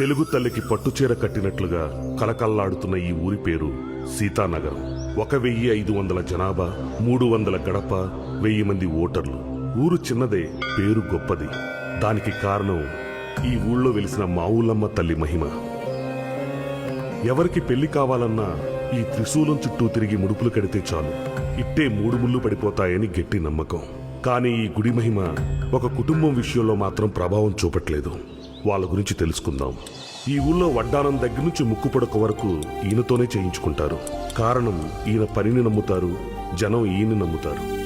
తెలుగు తల్లికి పట్టుచీర కట్టినట్లుగా కలకల్లాడుతున్న ఈ ఊరి పేరు సీతానగరం. ఒక వెయ్యి ఐదు వందల జనాభా మూడు వందల గడప వెయ్యి మంది ఓటర్లు. ఊరు చిన్నదే పేరు గొప్పది. దానికి కారణం ఈ ఊళ్ళో వెలిసిన మావులమ్మ తల్లి మహిమ. ఎవరికి పెళ్ళి కావాలన్నా ఈ త్రిశూలం చుట్టూ తిరిగి ముడుపులు కడితే చాలు. ఇట్టే మూడు ముళ్ళు పడిపోతాయని గట్టి నమ్మకం. కానీ ఈ గుడి మహిమ ఒక కుటుంబం విషయంలో మాత్రం ప్రభావం చూపట్లేదు. వాళ్ళ గురించి తెలుసుకుందాం. ఈ ఊళ్ళో వడ్డానం దగ్గర నుంచి ముక్కుపడక వరకు ఈయనతోనే చేయించుకుంటారు. కారణం ఈయన పనిని నమ్ముతారు జనం ఈయన నమ్ముతారు.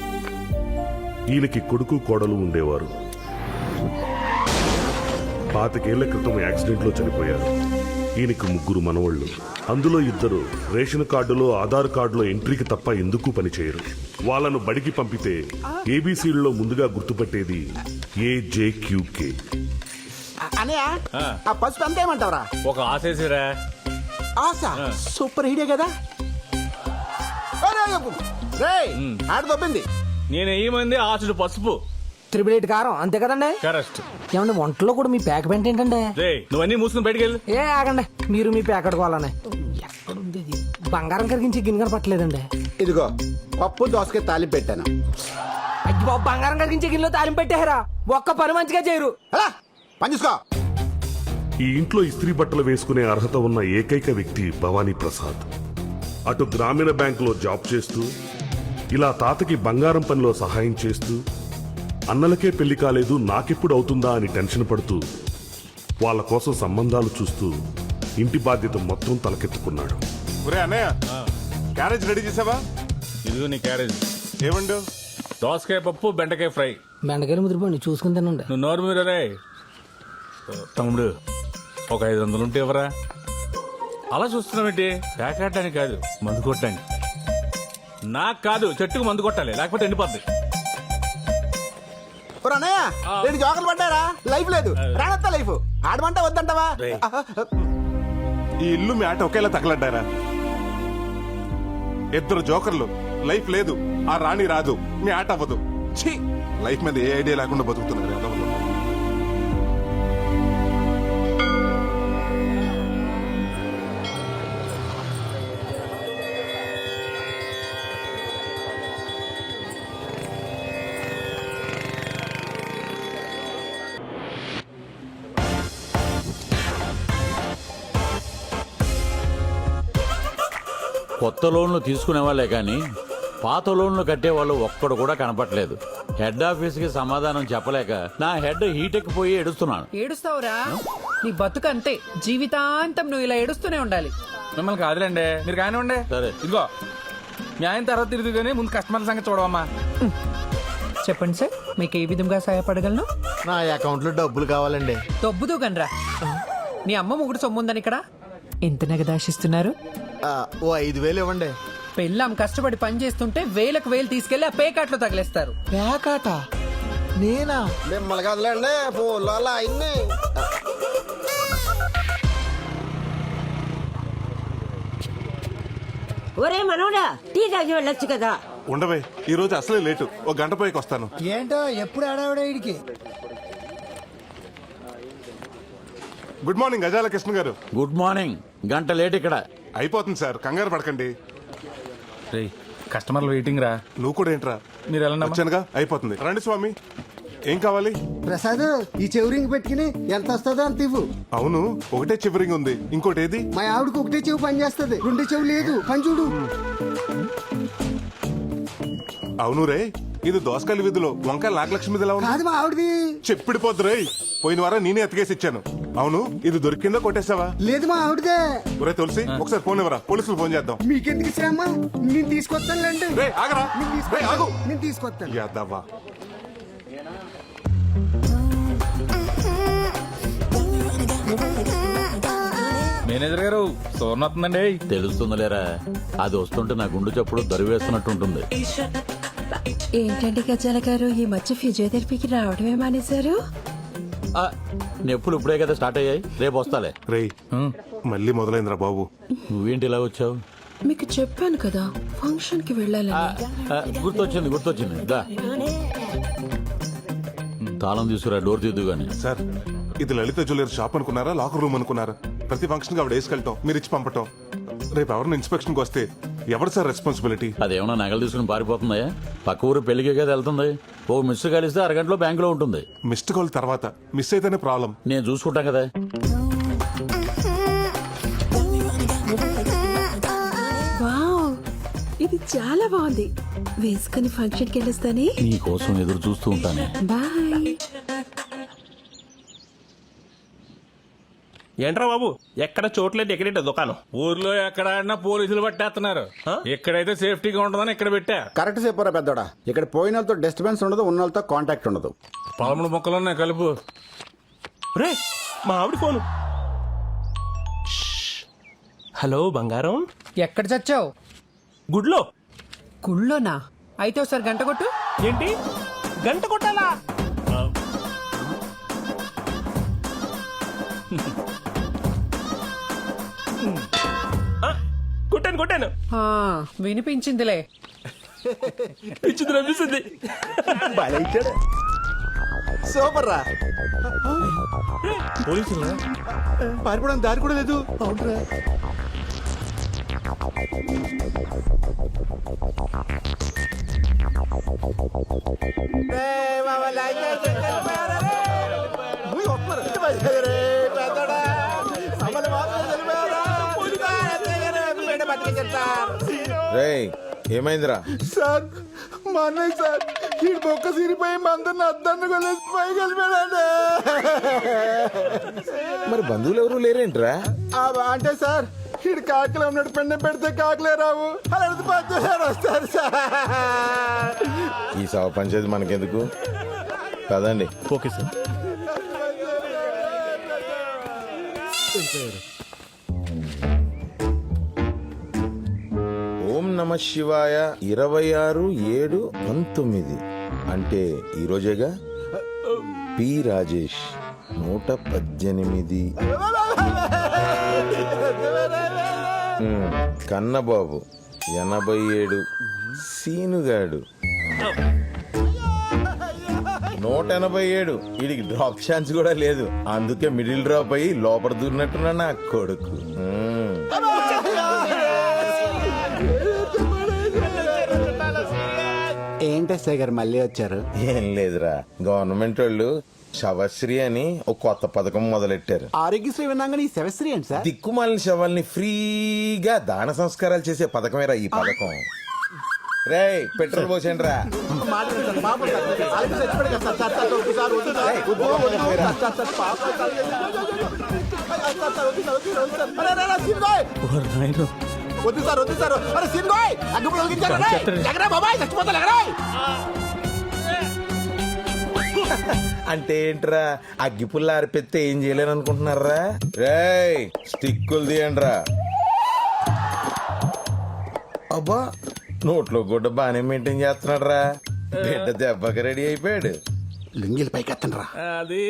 ఈయనకి కొడుకు కోడలు ఉండేవారు. పాతికేళ్ళ క్రితం యాక్సిడెంట్లో చనిపోయారు. ఈయనకు ముగ్గురు మనవళ్ళు. అందులో ఇద్దరు రేషన్ కార్డులో ఆధార్ కార్డులో ఎంట్రీకి తప్ప ఎందుకు పనిచేయరు? వాళ్ళను బడికి పంపితే ఏబీసీలలో ముందుగా గుర్తుపట్టేది ఏజేక్యూకే అనయ్య ఆ. పసుపు ఎంత ఏమంటావరా? ఒక ఆశేసిరా ఆశ? సూపర్ హీడే కదా? రే ఆడ దొబ్బింది. నేను ఏమంది ఆశుడు పసుపు. త్రిబుల్ ఎయిట్ కారం అంతే కదండి? కరెస్ట్ ఏమండి వంటలో కూడా మీ ప్యాక్ పెంట్ ఏంటండి? రే నువ్వన్నీ మూసుకుని బయటికి వెళ్ళు. ఏ ఆగండి. మీరు మీ ప్యాక్ అడుకోవాలని ఎక్కడుంది ఇది? బంగారం కరిగించి గిన్నె కనపట్లేదండి ఇదిగో పప్పు దోసకాయ తాలింపు పెట్టాను. అయ్యి బంగారం కరిగించే గిన్నెలో తాలింపు పెట్టారా? ఒక్క పని మంచిగా చేయరు. అలా. పని చూసుకో ఈ ఇంట్లో ఇస్త్రీ బట్టలు వేసుకునే అర్హత ఉన్న ఏకైక వ్యక్తి భవానీ ప్రసాద్. అటు గ్రామీణ బ్యాంకులో జాబ్ చేస్తూ ఇలా తాతకి బంగారం పనిలో సహాయం చేస్తూ అన్నలకే పెళ్ళి కాలేదు నాకెప్పుడు అవుతుందా అని టెన్షన్ పడుతూ వాళ్ళ కోసం సంబంధాలు చూస్తూ ఇంటి బాధ్యత మొత్తం తలకెత్తుకున్నాడు. ఒరే అన్నయ్య క్యారేజ్ రెడీ చేసావా? ఇదిగో నీ క్యారేజ్. ఏమండు? దోసకాయ పప్పు బెండకాయ ఫ్రై. బెండకాయలు ముదిరిపోండి చూసుకుని తినండి. నువ్వు నోరు మీద రే? తమ్ముడు ఒక ఐదు వందలు ఉంటే ఎవరా అలా చూస్తున్నావేంటి? ప్యాకెట్టానికి కాదు మందు కొట్టడానికి. నాకు కాదు చెట్టుకు మందు కొట్టాలి లేకపోతే ఎండిపోద్ది. అన్నయ్య రెండు జోకలు పడ్డారా? లైఫ్ లేదు. రానత్తా లైఫ్. ఆడమంటే వద్దంటావా. ఈ ఇల్లు మీ ఆట ఒకేలా తగలడ్డారా ఇద్దరు జోకర్లు లైఫ్ లేదు. ఆ రాణి రాదు మీ ఆట అవ్వదు. ఛీ! లైఫ్ మీద ఏ ఐడియా లేకుండా బతుకుతున్నారు కొత్త లోన్లు తీసుకునే వాళ్ళే కానీ పాత లోన్లు కట్టేవాళ్ళు ఒక్కడు కూడా కనపట్లేదు హెడ్ ఆఫీస్కి సమాధానం చెప్పలేక నా హెడ్ హీట్ ఎక్కిపోయి ఎడుస్తున్నాను ఏడుస్తావురా? నీ బతుకు అంతే. జీవితాంతం నువ్వు ఇలా ఏడుస్తూనే ఉండాలి. మిమ్మల్ని కాదులేండి. మీరు కానివ్వండి. సరే. ఇదిగో ఆయన తర్వాత తిరిగి కానీ ముందు కస్టమర్ల సంగతి చూడవమ్మా. చెప్పండి సార్ మీకు ఏ విధంగా సహాయపడగలను? నా అకౌంట్లో డబ్బులు కావాలండి. దొబ్బుదు గనరా మీ అమ్మ ముగుడు సొమ్ముందని ఇక్కడ. ఎంత నగదాశిస్తున్నారు? ఓ ఐదు వేలు ఇవ్వండి. పెళ్ళాం కష్టపడి పని చేస్తుంటే వేలకు వేలు తీసుకెళ్ళి ఆ పేకాట్లో తగిలేస్తారు. ప్యాకాట నేనా? మిమ్మల్ని కదలండి ఫోన్లో అలా అయింది ఒరే మనోడా టీ తాగి వెళ్ళొచ్చు కదా? ఉండవే ఈ రోజు అసలే లేటు. ఒక గంట పైకి వస్తాను. ఏంటో ఎప్పుడు ఆడావిడ ఇడికి గుడ్ మార్నింగ్ గజాల కృష్ణ గారు. గుడ్ మార్నింగ్ గంట లేట్ ఇక్కడ. అయిపోతుంది సార్ కంగారు పడకండి. రే కస్టమర్లు వెయిటింగ్ రా. నువ్వు కూడా ఏంట్రా? మీరు వెళ్ళండి వచ్చానుగా అయిపోతుంది. రండి స్వామి ఏం కావాలి? ప్రసాద్ ఈ చెవురింగ్ పెట్టుకుని ఎంత వస్తుందో అంత ఇవ్వు. అవును ఒకటే చివరింగ్ ఉంది. ఇంకోటి ఏది మా ఆవిడకి ఒకటే చెవు పని చేస్తుంది. రెండు చెవు లేదు. పని చూడు. అవును రే ఇది దోసకాయల వీధిలో వంకాయల నాగలక్ష్మి ఎలా ఉంది? కాదు మా ఆవిడది. చెప్పిడిపోద్దు రేయ్. పోయిన వారం నేనే ఎత్తుకేసి ఇచ్చాను. అవును ఇది దొరికిందో కొట్టేసావా లేదు మా ఆవిడదే. ఒరే తులసి ఒకసారి ఫోన్ ఇవ్వరా? పోలీసులు ఫోన్ చేద్దాం. మీకెందుకు శ్రమ? నేను తీసుకొస్తానులేండి రే ఆగరా. నేను రే ఆగు. తీసుకొస్తాను నేను తీసుకొస్తాను. యాదవ్వా మేనేజర్ గారు సోర్ణ వస్తుందండి. తెలుస్తుందిలేరా. అది వస్తుంటే నా గుండు చప్పుడు దరివేస్తున్నట్టుంటుంది. ఏంటండి గజాల గారు? ఈ మధ్య ఫిజియోథెరపీకి రావడమే మానేశారు? నొప్పులు ఇప్పుడే కదా స్టార్ట్ అయ్యాయి. రేపు వస్తాలే. రేయ్ మళ్ళీ మొదలైందిరా బాబు. నువ్వేంటి ఇలా వచ్చావు? మీకు చెప్పాను కదా ఫంక్షన్కి ఆ, గుర్తొచ్చింది గుర్తొచ్చింది. దా. తాళం తీసుకురా డోర్ తీద్దు గాని. సార్ ఇది లలిత జ్యువెలరీ షాప్ అనుకున్నారా లాకర్ రూమ్ అనుకున్నారా? ప్రతి ఫంక్షన్కి ఆవిడ వేసుకెళ్ళటం మీరు ఇచ్చి పంపటం. రేపు ఎవరిని ఇన్స్పెక్షన్కి వస్తే ఎవరు సార్ రెస్పాన్సిబిలిటీ అదేమన్నా నగలు తీసుకుని పారిపోతుందా? పక్క ఊరు పెళ్ళికి కదా వెళ్తుంది. ఓ మిస్ కలిస్తే అరగంటలో బ్యాంకులో ఉంటుంది. మిస్డ్ కాల్ తర్వాత. మిస్ అయితేనే ప్రాబ్లం నేను చూసుకుంటాం కదా. వావ్ ఇది చాలా బాగుంది. వేసుకుని ఫంక్షన్కి వెళ్ళొస్తానే? నీ కోసం ఎదురు చూస్తూ ఉంటానే. బాయ్. ఏంట్రా బాబు? ఎక్కడ చోట్లేదు ఎక్కడేట దుకాణం. ఊర్లో ఎక్కడ ఆడినా పోలీసులు పట్టేస్తున్నారు. ఇక్కడైతే సేఫ్టీగా ఉంటుందని ఇక్కడ పెట్టా. కరెక్ట్ చెప్పారా పెద్దోడా? ఇక్కడ పోయిన వాళ్ళతో డిస్టర్బెన్స్ ఉండదు ఉన్న వాళ్ళతో కాంటాక్ట్ ఉండదు. పదమూడు మొక్కలు ఉన్నాయి కలుపు. రే మా ఆవిడ ఫోను. హలో బంగారం? ఎక్కడ చచ్చావు? గుడ్లో? గుళ్ళోనా? అయితే ఒకసారి గంట కొట్టు. ఏంటి? గంట కొట్టాలా? కొట్టాను కొట్టాను ఆ, వినిపించిందిలే. పిచ్చింది. అనిపిస్తుంది సూపర్ రా. పోలీసులు? పారిపోవడానికి దారి కూడా లేదు. అవునరా. రేయ్ ఏమైందిరా? సార్ మా అన్నయ్య సార్ ఈ బొక్క సిరిపోయి మా అందరిని అద్దాన్ని కొలేసి పైకి వెళ్ళిపోయాడండి. మరి బంధువులు ఎవరు లేరేంట్రా? ఆ, అంటే సార్ ఈడు కాకలే ఉన్నాడు పెండ పెడితే కాకలే రావు. అలా వస్తారు సార్. ఈ సవ పంచాయతీ మనకెందుకు? కదండి ఓకే సార్. ఓం నమ శివాయ. ఇరవై ఆరు ఏడు పంతొమ్మిది. అంటే ఈరోజేగా పి రాజేష్ నూట పద్దెనిమిది. కన్నబాబు ఎనభై ఏడు సీనుగాడు నూట ఎనభై ఏడు వీడికి డ్రాప్ ఛాన్స్ కూడా లేదు. అందుకే మిడిల్ డ్రాప్ అయ్యి లోపల దూరినట్టున్నా నా కొడుకు. ఉమ్. ఏంటి ఎస్ఐ గారు మళ్ళీ వచ్చారు ఏం లేదురా గవర్నమెంట్ వాళ్ళు శవశ్రీ అని ఒక కొత్త పథకం మొదలెట్టారు ఆరోగ్యశ్రీ విన్నాగానే ఈ శవశ్రీ ఏంటి సార్ దిక్కుమాలిన శవాల్ని ఫ్రీగా దాన సంస్కారాలు చేసే పథకమేరా ఈ పథకం రేయ్ పెట్రోల్ పోసేయండి రా వద్దు సార్ వద్దు సార్ అరే సిన్గోయ్ అగ్గిపుడు వెలిగించారు రే. ఎగరా బాబాయ్ చచ్చిపోతా ఎగరా అంటే ఏంట్రా అగ్గిపుల్ల ఆరిపెత్తే ఏం చేయలేను అనుకుంటున్నారా రేయ్ స్టిక్కులు తీయండి రా అబ్బా నోట్లో గుడ్డ బాగానే మెయింటైన్ చేస్తున్నాడు రా బిడ్డ దెబ్బకి రెడీ అయిపోయాడు లుంగిలు పైకి ఎత్తండి రా అది